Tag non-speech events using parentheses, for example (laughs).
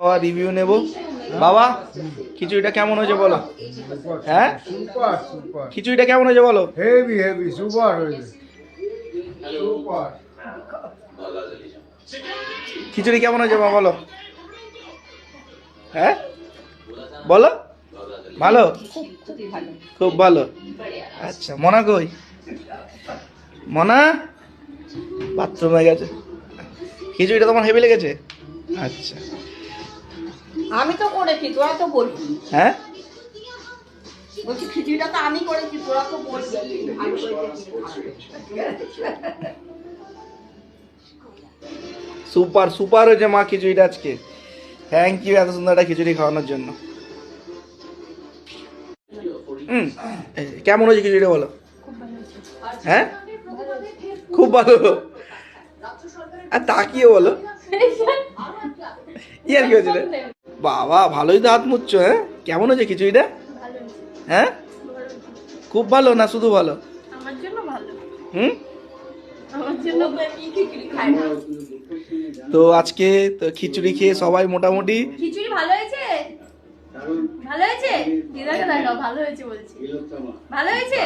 বাবা রিভিউ নেব। বাবা খিচুড়িটা কেমন হয়েছে বলো? হ্যাঁ? খিচুড়িটা কেমন হয়েছে বলো? হেভি হেভি সুপার হয়েছে। খিচুড়ি কেমন হয়েছে মা বলো? হ্যাঁ? বলো? ভালো? খুব ভালো। আচ্ছা মনা কই? মনা? বাথরুমে গেছে। খিচুড়িটা তোমার হেভি লেগেছে? আচ্ছা। আমি তো করেছি তোরা তো বলবি হ্যাঁ? বলছি খিচুড়িটা তো আমি করেছি তোরা তো বলবি সুপার সুপার হয়েছে মা খিচুড়িটা আজকে। থ্যাংক ইউ এত সুন্দর একটা খিচুড়ি খাওয়ানোর জন্য। হুম কেমন হয়েছে খিচুড়িটা বলো? হ্যাঁ? খুব ভালো। আর তাকিয়ে বলো। (laughs) ইয়ার কি হয়েছে রে? বাবা ভালোই তো হাত মুচ্ছ হ্যাঁ? কেমন হয়েছে খিচুড়িটা? হ্যাঁ? খুব ভালো না শুধু ভালো? আমার জন্য ভালো। হুম? আমার জন্য খিচুড়ি খাই না? তো আজকে তো খিচুড়ি খেয়ে সবাই মোটামুটি খিচুড়ি ভালো হয়েছে? ভালো হয়েছে? দিদাকে দেখাও ভালো হয়েছে বলছি। ভালো হয়েছে?